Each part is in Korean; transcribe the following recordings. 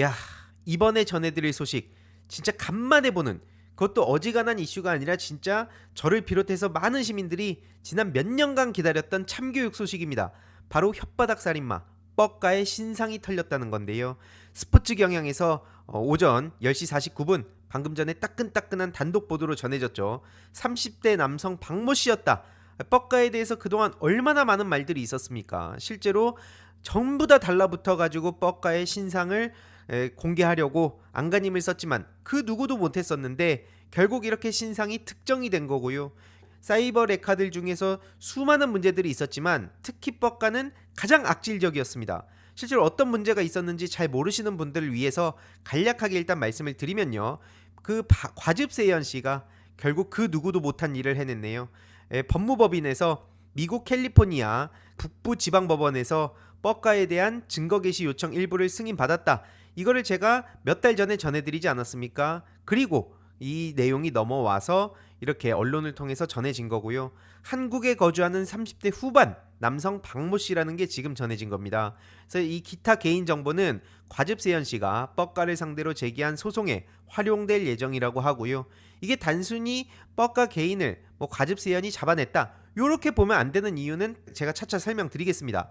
야, 이번에 전해드릴 소식 진짜 간만에 보는 그것도 어지간한 이슈가 아니라 진짜 저를 비롯해서 많은 시민들이 지난 몇 년간 기다렸던 참교육 소식입니다. 바로 혓바닥 살인마 뻑가의 신상이 털렸다는 건데요. 스포츠 경향에서 어, 오전 10시 49분 방금 전에 따끈따끈한 단독 보도로 전해졌죠. 30대 남성 박모 씨였다. 뻑가에 대해서 그동안 얼마나 많은 말들이 있었습니까? 실제로 전부 다 달라붙어 가지고 뻑가의 신상을 에, 공개하려고 안간힘을 썼지만 그 누구도 못했었는데 결국 이렇게 신상이 특정이 된 거고요. 사이버 레카들 중에서 수많은 문제들이 있었지만 특히 뻑가는 가장 악질적이었습니다. 실제로 어떤 문제가 있었는지 잘 모르시는 분들을 위해서 간략하게 일단 말씀을 드리면요. 그 바- 과즙세연 씨가 결국 그 누구도 못한 일을 해냈네요. 에, 법무법인에서 미국 캘리포니아 북부 지방법원에서 뻑가에 대한 증거 개시 요청 일부를 승인받았다. 이거를 제가 몇 달 전에 전해드리지 않았습니까? 그리고 이 내용이 넘어와서 이렇게 언론을 통해서 전해진 거고요. 한국에 거주하는 30대 후반 남성 박모 씨라는 게 지금 전해진 겁니다. 그래서 이 기타 개인 정보는 과즙세연 씨가 뻑가를 상대로 제기한 소송에 활용될 예정이라고 하고요. 이게 단순히 뻑가 개인을 뭐 과즙세연이 잡아냈다. 요렇게 보면 안 되는 이유는 제가 차차 설명드리겠습니다.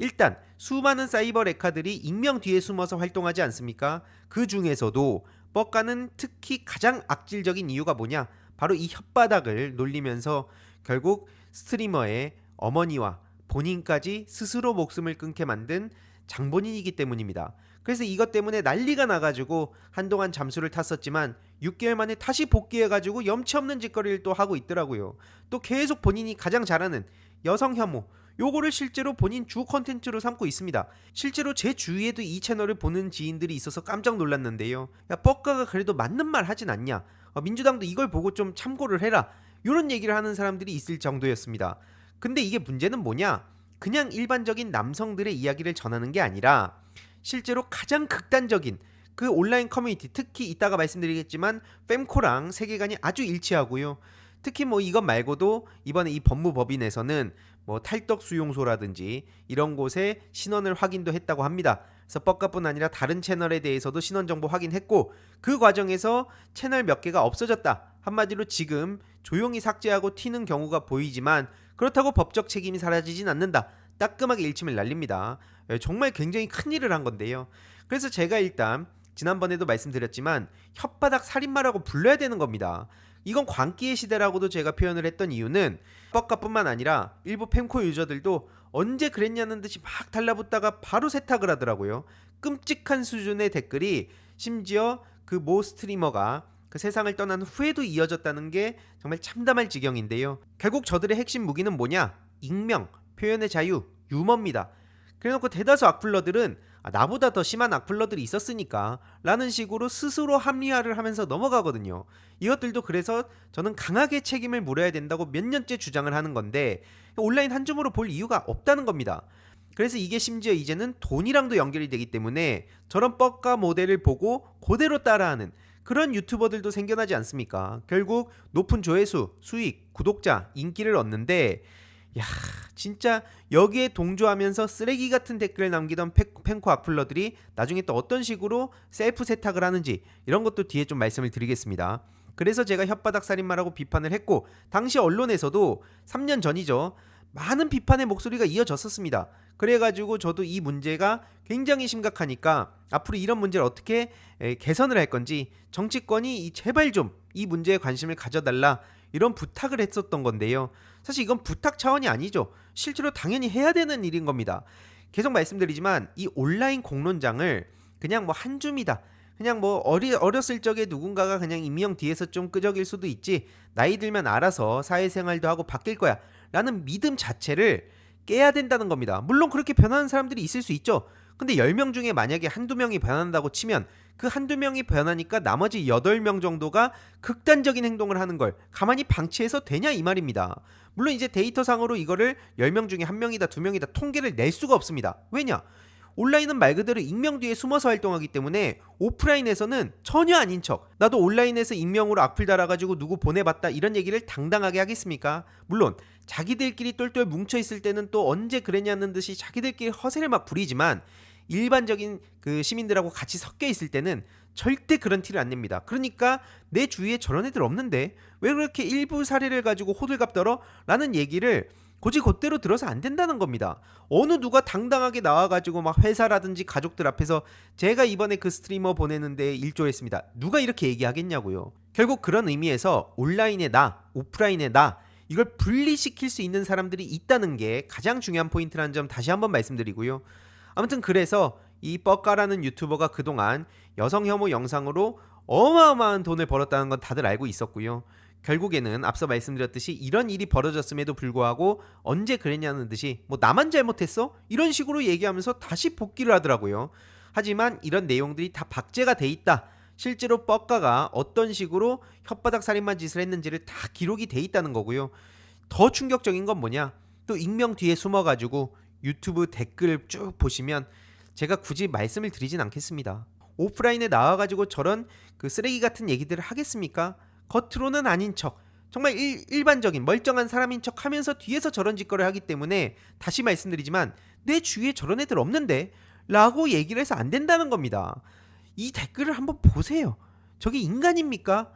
일단 수많은 사이버 레카들이 익명 뒤에 숨어서 활동하지 않습니까? 그 중에서도 뻑가는 특히 가장 악질적인 이유가 뭐냐? 바로 이 혓바닥을 놀리면서 결국 스트리머의 어머니와 본인까지 스스로 목숨을 끊게 만든 장본인이기 때문입니다. 그래서 이것 때문에 난리가 나가지고 한동안 잠수를 탔었지만 6개월 만에 다시 복귀해가지고 염치 없는 짓거리를 또 하고 있더라고요. 또 계속 본인이 가장 잘하는 여성 혐오 요거를 실제로 본인 주 컨텐츠로 삼고 있습니다. 실제로 제 주위에도 이 채널을 보는 지인들이 있어서 깜짝 놀랐는데요. 야 뻑가가 그래도 맞는 말 하진 않냐? 어, 민주당도 이걸 보고 좀 참고를 해라. 이런 얘기를 하는 사람들이 있을 정도였습니다. 근데 이게 문제는 뭐냐? 그냥 일반적인 남성들의 이야기를 전하는 게 아니라 실제로 가장 극단적인 그 온라인 커뮤니티 특히 이따가 말씀드리겠지만 fem코랑 세계관이 아주 일치하고요. 특히 뭐 이것 말고도 이번에 이 법무법인에서는 뭐 탈덕 수용소라든지 이런 곳에 신원을 확인도 했다고 합니다. 그래서 뻑가뿐 아니라 다른 채널에 대해서도 신원 정보 확인했고 그 과정에서 채널 몇 개가 없어졌다. 한마디로 지금 조용히 삭제하고 튀는 경우가 보이지만 그렇다고 법적 책임이 사라지진 않는다. 따끔하게 일침을 날립니다. 예, 정말 굉장히 큰 일을 한 건데요. 그래서 제가 일단 지난번에도 말씀드렸지만 혓바닥 살인마라고 불러야 되는 겁니다. 이건 광기의 시대라고도 제가 표현을 했던 이유는 뻑가뿐만 아니라 일부 펜코 유저들도 언제 그랬냐는 듯이 막 달라붙다가 바로 세탁을 하더라고요. 끔찍한 수준의 댓글이 심지어 그 모 스트리머가 그 세상을 떠난 후에도 이어졌다는 게 정말 참담할 지경인데요. 결국 저들의 핵심 무기는 뭐냐? 익명, 표현의 자유, 유머입니다. 그래놓고 대다수 악플러들은 아, 나보다 더 심한 악플러들이 있었으니까 라는 식으로 스스로 합리화를 하면서 넘어가거든요. 이것들도 그래서 저는 강하게 책임을 물어야 된다고 몇 년째 주장을 하는 건데 온라인 한 줌으로 볼 이유가 없다는 겁니다. 그래서 이게 심지어 이제는 돈이랑도 연결이 되기 때문에 저런 뻑가 모델을 보고 그대로 따라하는 그런 유튜버들도 생겨나지 않습니까? 결국 높은 조회수, 수익, 구독자, 인기를 얻는데 야 진짜 여기에 동조하면서 쓰레기 같은 댓글을 남기던 펜- 펜코 악플러들이 나중에 또 어떤 식으로 셀프 세탁을 하는지 이런 것도 뒤에 좀 말씀을 드리겠습니다. 그래서 제가 혓바닥 살인마라고 비판을 했고 당시 언론에서도 3년 전이죠. 많은 비판의 목소리가 이어졌었습니다. 그래가지고 저도 이 문제가 굉장히 심각하니까 앞으로 이런 문제를 어떻게 에, 개선을 할 건지 정치권이 이 제발 좀 이 문제에 관심을 가져달라 이런 부탁을 했었던 건데요. 사실 이건 부탁 차원이 아니죠. 실제로 당연히 해야 되는 일인 겁니다. 계속 말씀드리지만 이 온라인 공론장을 그냥 뭐 한 줌이다. 그냥 뭐 어리, 어렸을 적에 누군가가 그냥 임명 뒤에서 좀 끄적일 수도 있지. 나이 들면 알아서 사회생활도 하고 바뀔 거야. 라는 믿음 자체를 깨야 된다는 겁니다. 물론 그렇게 변하는 사람들이 있을 수 있죠. 근데 10명 중에 만약에 한두 명이 변한다고 치면 그 한두 명이 변하니까 나머지 8명 정도가 극단적인 행동을 하는 걸 가만히 방치해서 되냐 이 말입니다. 물론 이제 데이터상으로 이거를 10명 중에 1명이다 2명이다 통계를 낼 수가 없습니다. 왜냐? 온라인은 말 그대로 익명 뒤에 숨어서 활동하기 때문에 오프라인에서는 전혀 아닌 척 나도 온라인에서 익명으로 악플 달아가지고 누구 보내봤다 이런 얘기를 당당하게 하겠습니까? 물론 자기들끼리 똘똘 뭉쳐 있을 때는 또 언제 그랬냐는 듯이 자기들끼리 허세를 막 부리지만 일반적인 그 시민들하고 같이 섞여 있을 때는 절대 그런 티를 안 냅니다. 그러니까 내 주위에 저런 애들 없는데 왜 그렇게 일부 사례를 가지고 호들갑 떨어? 라는 얘기를 고지 곧대로 들어서 안 된다는 겁니다. 어느 누가 당당하게 나와가지고 막 회사라든지 가족들 앞에서 제가 이번에 그 스트리머 보내는데 일조했습니다. 누가 이렇게 얘기하겠냐고요. 결국 그런 의미에서 온라인의 나, 오프라인의 나 이걸 분리시킬 수 있는 사람들이 있다는 게 가장 중요한 포인트라는 점 다시 한번 말씀드리고요. 아무튼 그래서 이 뻐까라는 유튜버가 그동안 여성 혐오 영상으로 어마어마한 돈을 벌었다는 건 다들 알고 있었고요. 결국에는 앞서 말씀드렸듯이 이런 일이 벌어졌음에도 불구하고 언제 그랬냐는 듯이 뭐 나만 잘못했어? 이런 식으로 얘기하면서 다시 복귀를 하더라고요. 하지만 이런 내용들이 다 박제가 돼 있다. 실제로 뻐까가 어떤 식으로 혓바닥 살인만 짓을 했는지를 다 기록이 돼 있다는 거고요. 더 충격적인 건 뭐냐? 또 익명 뒤에 숨어가지고 유튜브 댓글 쭉 보시면 제가 굳이 말씀을 드리진 않겠습니다. 오프라인에 나와가지고 저런 그 쓰레기 같은 얘기들을 하겠습니까? 겉으로는 아닌 척, 정말 일, 일반적인 멀쩡한 사람인 척 하면서 뒤에서 저런 짓거리를 하기 때문에 다시 말씀드리지만 내 주위에 저런 애들 없는데 라고 얘기를 해서 안 된다는 겁니다. 이 댓글을 한번 보세요. 저게 인간입니까? 야,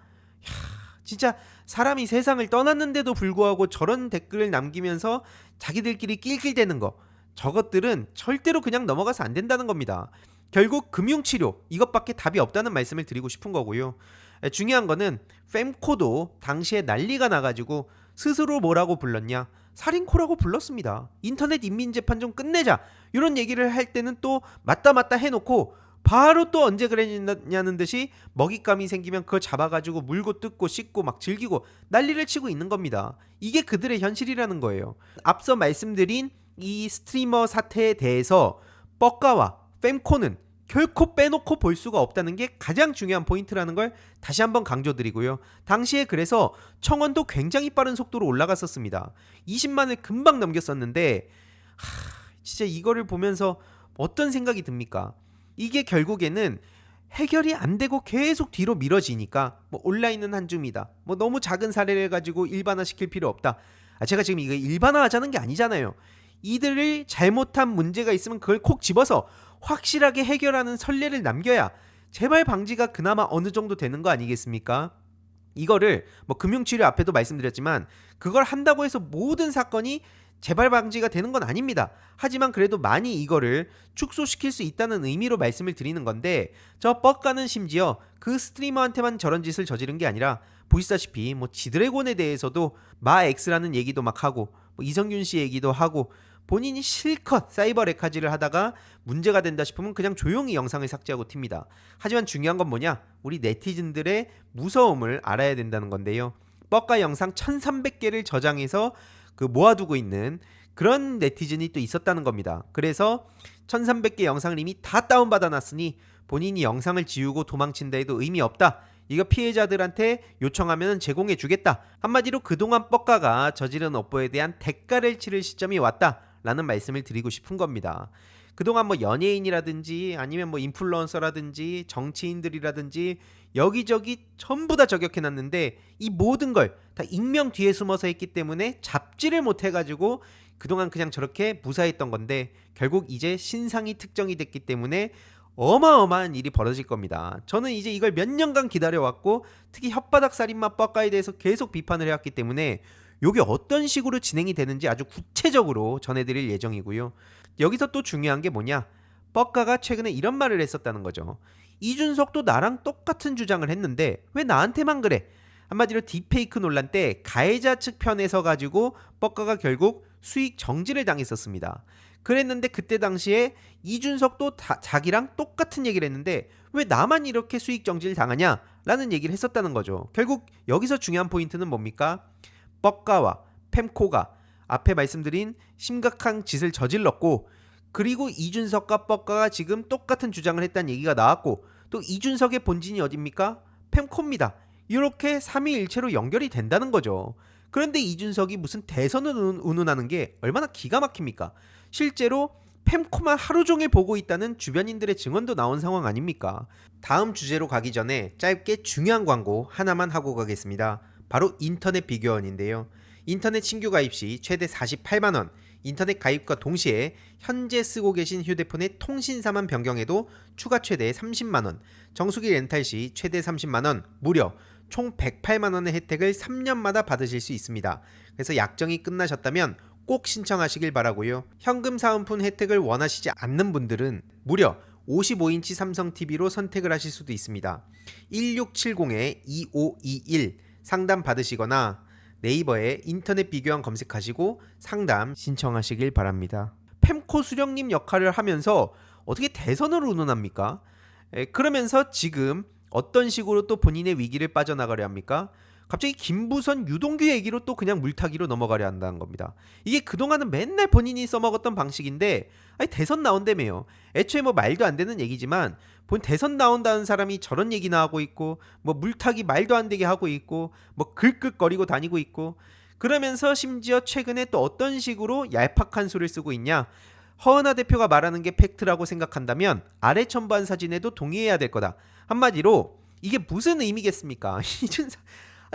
진짜 사람이 세상을 떠났는데도 불구하고 저런 댓글을 남기면서 자기들끼리 낄낄대는 거 저것들은 절대로 그냥 넘어가서 안 된다는 겁니다. 결국 금융치료 이것밖에 답이 없다는 말씀을 드리고 싶은 거고요. 에, 중요한 거는 fem코도 당시에 난리가 나가지고 스스로 뭐라고 불렀냐 살인코라고 불렀습니다. 인터넷 인민재판 좀 끝내자 이런 얘기를 할 때는 또 맞다 맞다 해놓고 바로 또 언제 그랬냐는 듯이 먹잇감이 생기면 그걸 잡아가지고 물고 뜯고 씻고 막 즐기고 난리를 치고 있는 겁니다. 이게 그들의 현실이라는 거예요. 앞서 말씀드린 이 스트리머 사태에 대해서 뻐까와 fem코는 결코 빼놓고 볼 수가 없다는 게 가장 중요한 포인트라는 걸 다시 한번 강조드리고요. 당시에 그래서 청원도 굉장히 빠른 속도로 올라갔었습니다. 20만을 금방 넘겼었는데 하, 진짜 이거를 보면서 어떤 생각이 듭니까? 이게 결국에는 해결이 안 되고 계속 뒤로 미뤄지니까 뭐 온라인은 한 줌이다. 뭐 너무 작은 사례를 가지고 일반화 시킬 필요 없다. 아 제가 지금 이거 일반화하자는 게 아니잖아요. 이들을 잘못한 문제가 있으면 그걸 콕 집어서 확실하게 해결하는 선례를 남겨야 재발 방지가 그나마 어느 정도 되는 거 아니겠습니까? 이거를 뭐 금융치료 앞에도 말씀드렸지만 그걸 한다고 해서 모든 사건이 재발 방지가 되는 건 아닙니다. 하지만 그래도 많이 이거를 축소시킬 수 있다는 의미로 말씀을 드리는 건데 저 뻑가는 심지어 그 스트리머한테만 저런 짓을 저지른 게 아니라 보시다시피 뭐 지드래곤에 대해서도 마 X라는 얘기도 막 하고 뭐 이성균 씨 얘기도 하고 본인이 실컷 사이버 레카지를 하다가 문제가 된다 싶으면 그냥 조용히 영상을 삭제하고 튑니다. 하지만 중요한 건 뭐냐? 우리 네티즌들의 무서움을 알아야 된다는 건데요. 뻑가 영상 1300개를 저장해서 그 모아두고 있는 그런 네티즌이 또 있었다는 겁니다. 그래서 1300개 영상을 이미 다 다운받아 놨으니 본인이 영상을 지우고 도망친다 해도 의미 없다. 이거 피해자들한테 요청하면 제공해 주겠다. 한마디로 그동안 뻑가가 저지른 업보에 대한 대가를 치를 시점이 왔다. 라는 말씀을 드리고 싶은 겁니다. 그동안 뭐 연예인이라든지 아니면 뭐 인플루언서라든지 정치인들이라든지 여기저기 전부 다 저격해놨는데 이 모든 걸 다 익명 뒤에 숨어서 했기 때문에 잡지를 못해가지고 그동안 그냥 저렇게 무사했던 건데 결국 이제 신상이 특정이 됐기 때문에 어마어마한 일이 벌어질 겁니다. 저는 이제 이걸 몇 년간 기다려왔고 특히 혓바닥 살인마 뻑가에 대해서 계속 비판을 해왔기 때문에 요게 어떤 식으로 진행이 되는지 아주 구체적으로 전해드릴 예정이고요. 여기서 또 중요한 게 뭐냐? 뻑가가 최근에 이런 말을 했었다는 거죠. 이준석도 나랑 똑같은 주장을 했는데 왜 나한테만 그래? 한마디로 딥페이크 논란 때 가해자 측 편에 서 가지고 뻑가가 결국 수익 정지를 당했었습니다. 그랬는데 그때 당시에 이준석도 다, 자기랑 똑같은 얘기를 했는데 왜 나만 이렇게 수익 정지를 당하냐? 라는 얘기를 했었다는 거죠. 결국 여기서 중요한 포인트는 뭡니까? 뻑가와 펜코가 앞에 말씀드린 심각한 짓을 저질렀고 그리고 이준석과 뻑가가 지금 똑같은 주장을 했다는 얘기가 나왔고 또 이준석의 본진이 어딥니까? 펜코입니다. 이렇게 삼위일체로 연결이 된다는 거죠. 그런데 이준석이 무슨 대선을 운- 운운하는 게 얼마나 기가 막힙니까? 실제로 펜코만 하루 종일 보고 있다는 주변인들의 증언도 나온 상황 아닙니까? 다음 주제로 가기 전에 짧게 중요한 광고 하나만 하고 가겠습니다. 바로 인터넷 비교원인데요. 인터넷 신규 가입 시 최대 48만 원, 인터넷 가입과 동시에 현재 쓰고 계신 휴대폰의 통신사만 변경해도 추가 최대 30만 원, 정수기 렌탈 시 최대 30만 원, 무려 총 108만 원의 혜택을 3년마다 받으실 수 있습니다. 그래서 약정이 끝나셨다면 꼭 신청하시길 바라고요. 현금 사은품 혜택을 원하시지 않는 분들은 무려 55인치 삼성 TV로 선택을 하실 수도 있습니다. 1670-2521 상담 받으시거나 네이버에 인터넷 비교함 검색하시고 상담 신청하시길 바랍니다. 펜코 수령님 역할을 하면서 어떻게 대선을 운운합니까? 에, 그러면서 지금 어떤 식으로 또 본인의 위기를 빠져나가려 합니까? 갑자기 김부선 유동규 얘기로 또 그냥 물타기로 넘어가려 한다는 겁니다. 이게 그동안은 맨날 본인이 써먹었던 방식인데 아니 대선 나온다며요. 애초에 뭐 말도 안 되는 얘기지만 본 대선 나온다는 사람이 저런 얘기나 하고 있고 뭐 물타기 말도 안 되게 하고 있고 뭐 글끗거리고 다니고 있고 그러면서 심지어 최근에 또 어떤 식으로 얄팍한 수를 쓰고 있냐 허은하 대표가 말하는 게 팩트라고 생각한다면 아래 첨부한 사진에도 동의해야 될 거다 한마디로 이게 무슨 의미겠습니까 이준석 아,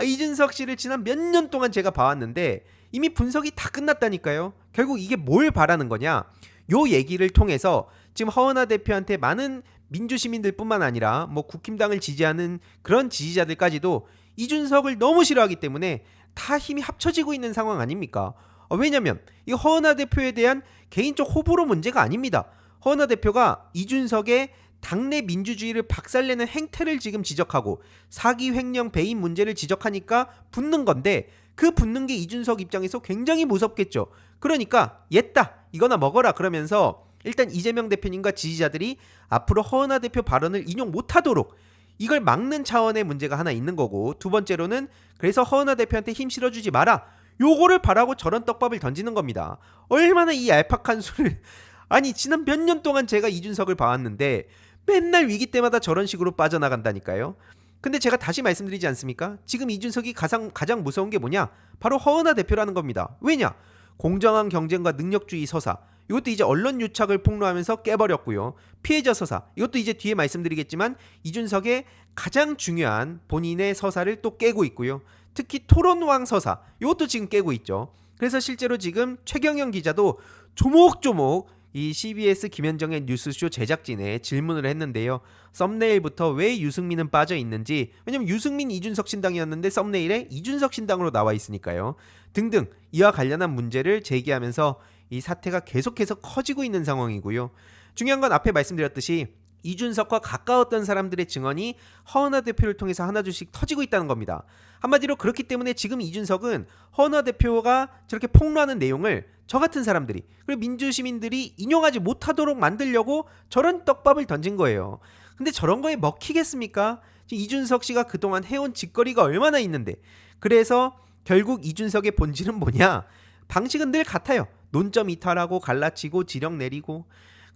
이준석 씨를 지난 몇 년 동안 제가 봐왔는데 이미 분석이 다 끝났다니까요 결국 이게 뭘 바라는 거냐 요 얘기를 통해서 지금 허은하 대표한테 많은 민주 시민들뿐만 아니라 뭐 국힘당을 지지하는 그런 지지자들까지도 이준석을 너무 싫어하기 때문에 다 힘이 합쳐지고 있는 상황 아닙니까? 어, 왜냐면 이 허은하 대표에 대한 개인적 호불호 문제가 아닙니다. 허은하 대표가 이준석의 당내 민주주의를 박살내는 행태를 지금 지적하고 사기 횡령 배임 문제를 지적하니까 붙는 건데 그 붙는 게 이준석 입장에서 굉장히 무섭겠죠. 그러니까 옛다 이거나 먹어라 그러면서 일단 이재명 대표님과 지지자들이 앞으로 허은하 대표 발언을 인용 못하도록 이걸 막는 차원의 문제가 하나 있는 거고 두 번째로는 그래서 허은하 대표한테 힘 실어주지 마라 요거를 바라고 저런 떡밥을 던지는 겁니다 얼마나 이 얄팍한 수를 아니 지난 몇 년 동안 제가 이준석을 봐왔는데 맨날 위기 때마다 저런 식으로 빠져나간다니까요. 근데 제가 다시 말씀드리지 않습니까? 지금 이준석이 가장, 가장 무서운 게 뭐냐? 바로 허은하 대표라는 겁니다. 왜냐? 공정한 경쟁과 능력주의 서사. 이것도 이제 언론 유착을 폭로하면서 깨버렸고요. 피해자 서사. 이것도 이제 뒤에 말씀드리겠지만 이준석의 가장 중요한 본인의 서사를 또 깨고 있고요. 특히 토론왕 서사. 이것도 지금 깨고 있죠. 그래서 실제로 지금 최경영 기자도 조목조목 이 CBS 김현정의 뉴스쇼 제작진에 질문을 했는데요. 썸네일부터 왜 유승민은 빠져 있는지 왜냐면 유승민 이준석 신당이었는데 썸네일에 이준석 신당으로 나와 있으니까요. 등등 이와 관련한 문제를 제기하면서 이 사태가 계속해서 커지고 있는 상황이고요. 중요한 건 앞에 말씀드렸듯이 이준석과 가까웠던 사람들의 증언이 허은하 대표를 통해서 하나둘씩 터지고 있다는 겁니다. 한마디로 그렇기 때문에 지금 이준석은 허은하 대표가 저렇게 폭로하는 내용을 저 같은 사람들이 그리고 민주 시민들이 인용하지 못하도록 만들려고 저런 떡밥을 던진 거예요. 근데 저런 거에 먹히겠습니까? 이준석 씨가 그동안 해온 짓거리가 얼마나 있는데 그래서 결국 이준석의 본질은 뭐냐? 방식은 늘 같아요. 논점 이탈하고 갈라치고 지령 내리고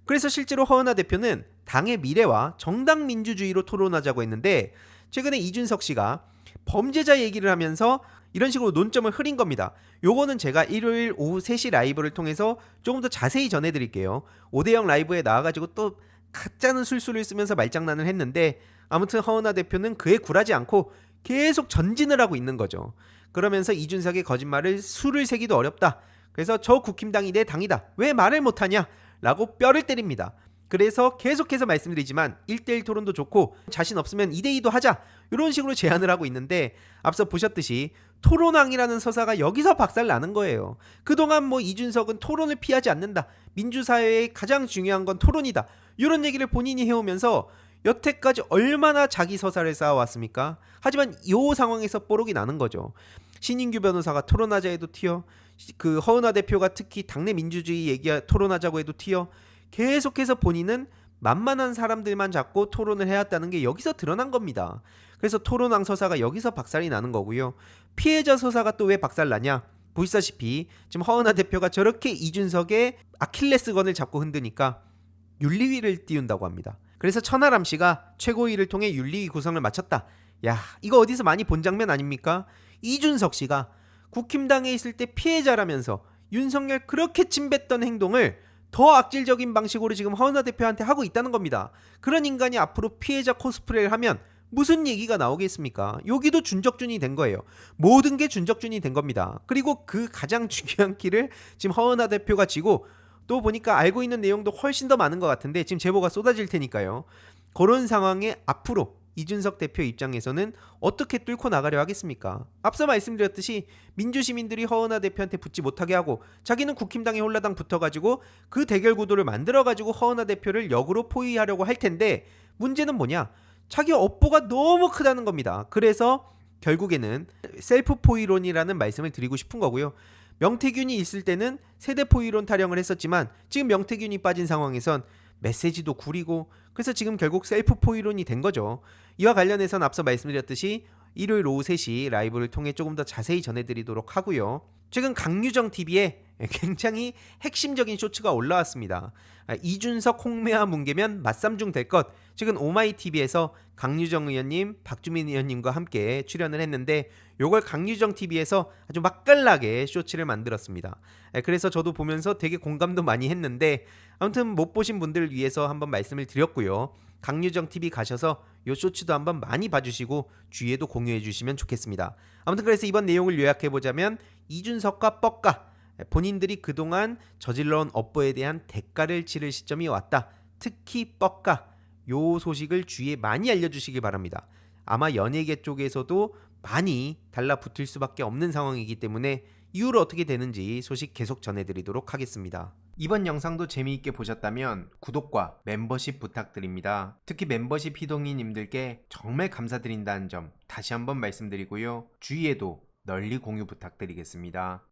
그래서 실제로 허은하 대표는 당의 미래와 정당 민주주의로 토론하자고 했는데 최근에 이준석 씨가 범죄자 얘기를 하면서 이런 식으로 논점을 흐린 겁니다. 요거는 제가 일요일 오후 3시 라이브를 통해서 조금 더 자세히 전해드릴게요. 오대영 라이브에 나와가지고 또 가짜는 술수를 쓰면서 말장난을 했는데 아무튼 허은하 대표는 그에 굴하지 않고 계속 전진을 하고 있는 거죠. 그러면서 이준석의 거짓말을 수를 세기도 어렵다. 그래서 저 국힘당이 내 당이다. 왜 말을 못하냐? 라고 뼈를 때립니다. 그래서 계속해서 말씀드리지만 1대1 토론도 좋고 자신 없으면 2대2도 하자 이런 식으로 제안을 하고 있는데 앞서 보셨듯이 토론왕이라는 서사가 여기서 박살 나는 거예요. 그동안 뭐 이준석은 토론을 피하지 않는다. 민주사회의 가장 중요한 건 토론이다. 이런 얘기를 본인이 해오면서 여태까지 얼마나 자기 서사를 쌓아왔습니까? 하지만 이 상황에서 뽀록이 나는 거죠. 신인규 변호사가 토론하자 해도 튀어 그 허은하 대표가 특히 당내 민주주의 얘기 토론하자고 해도 튀어 계속해서 본인은 만만한 사람들만 잡고 토론을 해왔다는 게 여기서 드러난 겁니다. 그래서 토론왕 서사가 여기서 박살이 나는 거고요. 피해자 서사가 또 왜 박살 나냐? 보시다시피 지금 허은하 대표가 저렇게 이준석의 아킬레스건을 잡고 흔드니까 윤리위를 띄운다고 합니다. 그래서 천하람 씨가 최고위를 통해 윤리위 구성을 마쳤다. 야, 이거 어디서 많이 본 장면 아닙니까? 이준석 씨가 국힘당에 있을 때 피해자라면서 윤석열 그렇게 침뱉던 행동을 더 악질적인 방식으로 지금 허은하 대표한테 하고 있다는 겁니다. 그런 인간이 앞으로 피해자 코스프레를 하면 무슨 얘기가 나오겠습니까? 여기도 준적준이 된 거예요. 모든 게 준적준이 된 겁니다. 그리고 그 가장 중요한 키를 지금 허은하 대표가 지고 또 보니까 알고 있는 내용도 훨씬 더 많은 것 같은데 지금 제보가 쏟아질 테니까요. 그런 상황에 앞으로 이준석 대표 입장에서는 어떻게 뚫고 나가려 하겠습니까? 앞서 말씀드렸듯이 민주시민들이 허은하 대표한테 붙지 못하게 하고 자기는 국힘당에 홀라당 붙어가지고 그 대결 구도를 만들어가지고 허은하 대표를 역으로 포위하려고 할 텐데 문제는 뭐냐? 자기 업보가 너무 크다는 겁니다. 그래서 결국에는 셀프 포위론이라는 말씀을 드리고 싶은 거고요. 명태균이 있을 때는 세대 포위론 타령을 했었지만 지금 명태균이 빠진 상황에선 메시지도 구리고 그래서 지금 결국 셀프 포위론이 된 거죠. 이와 관련해서는 앞서 말씀드렸듯이 일요일 오후 3시 라이브를 통해 조금 더 자세히 전해드리도록 하고요. 최근 강유정 TV에 굉장히 핵심적인 쇼츠가 올라왔습니다. 아, 이준석 홍매화 뭉개면 맞삼중 될 것. 최근 오마이 TV에서 강유정 의원님, 박주민 의원님과 함께 출연을 했는데 요걸 강유정 TV에서 아주 맛깔나게 쇼츠를 만들었습니다. 예, 그래서 저도 보면서 되게 공감도 많이 했는데 아무튼 못 보신 분들을 위해서 한번 말씀을 드렸고요. 강유정 TV 가셔서 요 쇼츠도 한번 많이 봐주시고 주위에도 공유해 주시면 좋겠습니다. 아무튼 그래서 이번 내용을 요약해 보자면 이준석과 뻑가 본인들이 그동안 저질러온 업보에 대한 대가를 치를 시점이 왔다. 특히 뻑가 요 소식을 주위에 많이 알려주시기 바랍니다. 아마 연예계 쪽에서도 많이 달라붙을 수밖에 없는 상황이기 때문에 이후로 어떻게 되는지 소식 계속 전해드리도록 하겠습니다. 이번 영상도 재미있게 보셨다면 구독과 멤버십 부탁드립니다. 특히 멤버십 희동이님들께 정말 감사드린다는 점 다시 한번 말씀드리고요. 주위에도 널리 공유 부탁드리겠습니다.